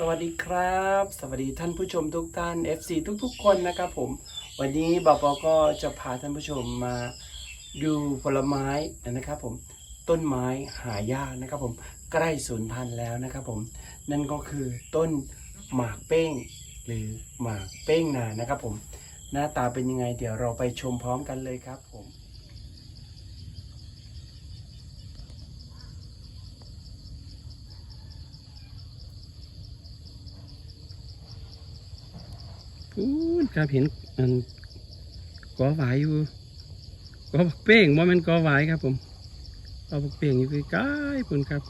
สวัสดีครับ สวัสดีท่านผู้ชมทุกท่าน FC ทุกๆ คนนะครับผม วันนี้บอปอก็จะพาท่านผู้ชมมาดูผลไม้นะครับผมต้นไม้หายากนะครับผมใกล้สูญพันธุ์แล้วนะครับผม นั่นก็คือต้นหมากเป้ง หรือหมากเป้งนานะครับผม หน้าตาเป็นยังไงเดี๋ยวเราไปชมพร้อมกันเลยครับผม พูดครับเห็นมันกอหวายอยู่กอบักเป้งว่ามันกอหวายครับ ผมกอบักเป้งอยู่ใกล้ๆปุ่นครับ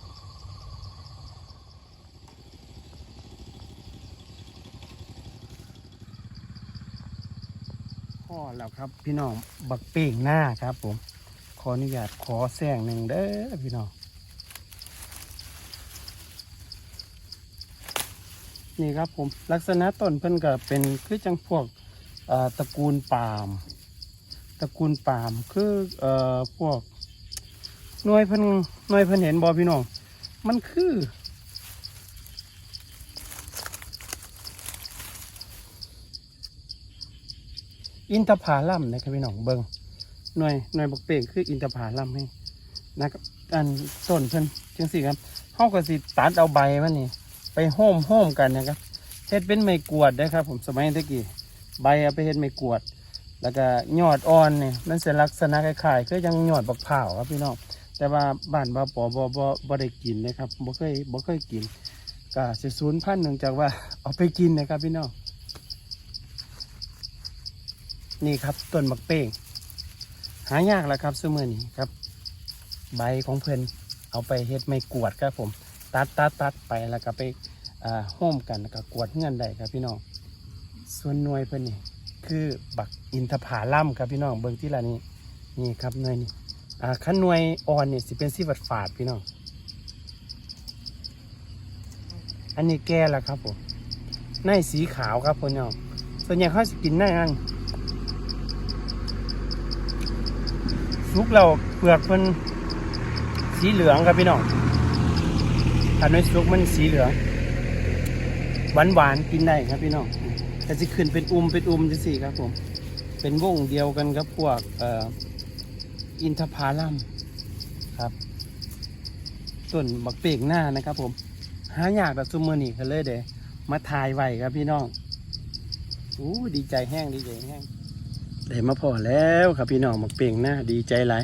พ่อแล้วครับ พี่น้องบักเป้งหน้าครับ ผม ขออนุญาตขอแซงหนึ่งเด้อพี่น้อง นี่ครับผมลักษณะต้นเพิ่นก็เป็นคือจังพวกตระกูลปาล์มตระกูลปาล์มคือเอ่อพวกหน่วยเพิ่นหน่วยเพิ่นเห็นบ่พี่น้องมันคือ อินทผาลัมนะครับพี่น้องเบิงหน่วยหน่วยบกเป่งคืออินทผาลัมให้นะครับอันต้นเพิ่นจังสี่ครับเฮาก็สิตัดเอาใบมันนี่ ไปโฮมโฮมกันนะครับเฮ็ดเป็นไม้กวดนะครับ ผมสมัยตะกี้ใบเอาไปเฮ็ดไม้กวด แล้วก็ยอดอ่อนเนี่ยมันจะลักษณะคล้ายๆคือยังยอดบักพร้าครับพี่น้องแต่ว่าบ้านบ่ปอบ่บ่บ่ได้กินนะครับบ่เคยบ่เคยกินก็สิสูญพันธุ์เนื่งจากว่าเอาไปกินนะครับพี่น้องนี่ครับต้นบักเป้งหายากแล้วครับซุมื้อนี้ครับ ใบของเพิ่นเอาไปเฮ็ดไม้กวดครับผม ตัดตัดตัดไปแล้วก็ไปอ่มกันแล้วก็กวดเงื่อนได้ครับพี่น้อง ส่วนหน่วยเพิ่นนี่คือบักอินทผาล่ำครับพี่น้องเบิ่งที่ละนี้นี่ครับหน่วยนี่ขั้นหน่วยอ่อนนี่สิเป็นสีฝาดฝาดพี่น้อง อันนี้แก่แล้วครับผมในสีขาวครับพี่น้องส่วนใหญ่เขาสิกินในอันสุกเราเปลือกเพิ่นสีเหลืองครับพี่น้อง ถ้าน้อยสุกมันสีเหลืองหวานหวานกินได้ครับพี่น้องแต่จะขึ้นเป็นอุ้มเป็นอุ้มจังสี่ครับผม เป็นวงเดียวกันกับพวกอินทผลัมครับส่วนบักเปีกหน้านะครับผม หายากแบบซุมเมอร์นี่กันเลยเด้มาถ่ายไว้ครับพี่น้องอู้ดีใจแห้งดีใจแห้งได้มาพอแล้วครับพี่น้องบักเปีกหน้าดีใจหลาย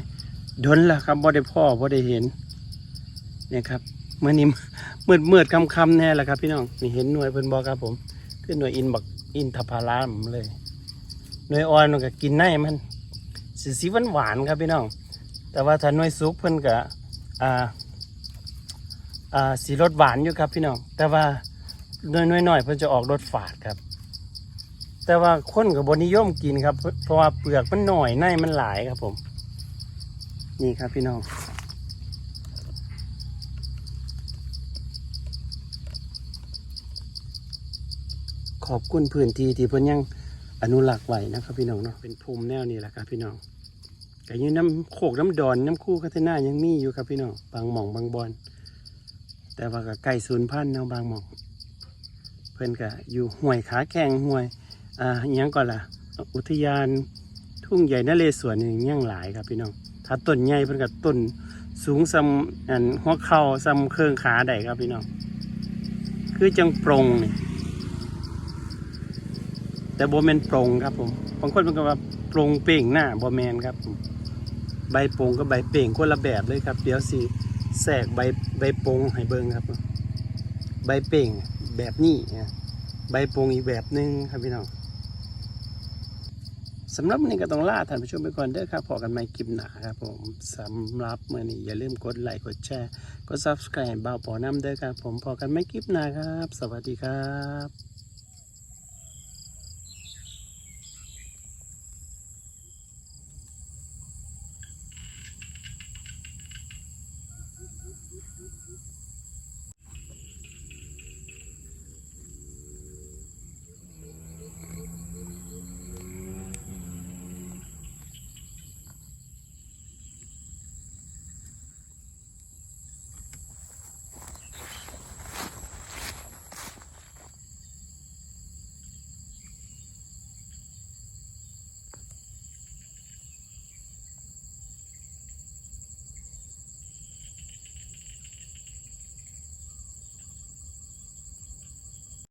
ดนละครับบ่ได้พ่อบ่ได้เห็นเนี่ยครับ เมื่อนี้มืดมืดคำคำๆแน่แหละครับ พี่น้องนี่เห็นหน่วยเพิ่นบอกครับผมคือหน่วยอินบักอินทพารามเลย หน่วยอ่อนมันก็กินในมันสีสีหวานหวานๆครับพี่น้อง แต่ว่าถ้าหน่วยสุกเพิ่นก็อ่าอ่าสีรสหวานอยู่ครับพี่น้อง แต่ว่าหน่วยหน่วยหน่อยเพิ่นจะออกรสฝาดครับ แต่ว่าคนกับบนิยมกินครับ เพราะว่าเปลือกมันหน่อยในมันหลายครับผม นี่ครับพี่น้อง อบคุณพื้นที่ที่เพิ่นยังอนุรักษ์ไว้นะครับพี่น้องเนาะเป็นภูมิแนวนี้แหละครับพี่น้องแต่ยังน้ำโขกน้ำดอนน้ำคู่คัทนายังมีอยู่ครับพี่น้องบางหม่องบางบอนแต่ว่าก็ใกล้ศูนย์พันธ์เนาะบางหม่อง เพิ่นก็อยู่ห้วยขาแข้งห้วยอ่าอิหยังก่อนล่ะ อุทยานทุ่งใหญ่นเรศวรนี่ยังหลายครับพี่น้อง ถ้าต้นใหญ่เพิ่นก็ต้นสูงซ้ำอันหัวเข่าซ้ำเครื่องขาได้ครับพี่น้อง คือจังโปรงเนี่ย แต่โบแมนโปร่งครับผมบางคนมันก็ว่าโปร่งเป่งหน้าโบแมนครับผมใบโปร่งกับใบเป่งคนละแบบเลยครับ เดี๋ยวสิแทรกใบใบโปร่งให้เบิ่งครับ ใบเป่งแบบนี้ใบโปร่งอีกแบบหนึงครับพี่น้องสำหรับวันนี้ก็ต้องลาท่านผู้ชมไปก่อนเด้อครับพอกันใหม่คลิปหน้าครับผมสำหรับเมื่อนี้อย่าลืมกดไลค์กดแชร์กด subscribe บ่าวปอน้ำเด้อครับผมพอกันใหม่คลิปหน้าครับ สวัสดีครับ